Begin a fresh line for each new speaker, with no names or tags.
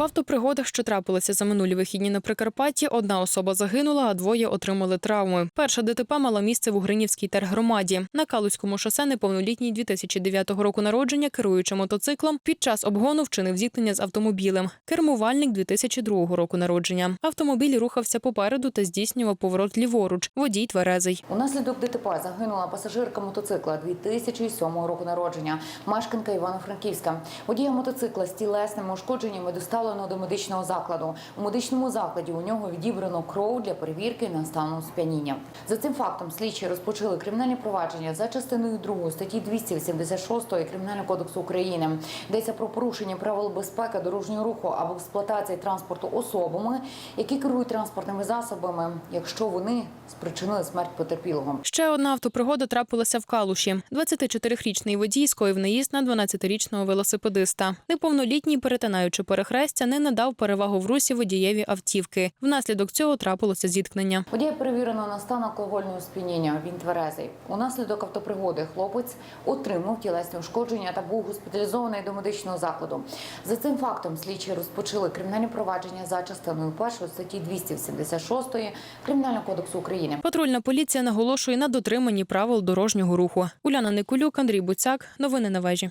В автопригодах, що трапилися за минулі вихідні на Прикарпатті, одна особа загинула, а двоє отримали травми. Перша ДТП мала місце в Угринівській тергромаді. На Калузькому шосе неповнолітній 2009 року народження, керуючи мотоциклом, під час обгону вчинив зіткнення з автомобілем. Кермувальник 2002 року народження. Автомобіль рухався попереду та здійснював поворот ліворуч. Водій тверезий.
Унаслідок ДТП загинула пасажирка мотоцикла 2007 року народження, мешканка Івано-Франківська. Водія мотоцикла з тілесними ушкодженнями доставлено до медичного закладу. У медичному закладі у нього відібрано кров для перевірки на стану сп'яніння. За цим фактом слідчі розпочали кримінальне провадження за частиною 2 статті 286 Кримінального кодексу України. Йдеться про порушення правил безпеки дорожнього руху або експлуатації транспорту особами, які керують транспортними засобами, якщо вони спричинили смерть потерпілого.
Ще одна автопригода трапилася в Калуші. 24-річний водій скоїв наїзд на 12-річного велосипедиста. Неповнолітній, перетинаючи перехрестя, не надав перевагу в русі водієві автівки. Внаслідок цього трапилося зіткнення.
Водія перевірено на стан алкогольного сп'яніння. Він тверезий. Унаслідок автопригоди хлопець отримав тілесні ушкодження та був госпіталізований до медичного закладу. За цим фактом слідчі розпочали кримінальне провадження за частиною першої статті 276 Кримінального кодексу України.
Патрульна поліція наголошує на дотриманні правил дорожнього руху. Уляна Никулюк, Андрій Буцяк. Новини на вежі.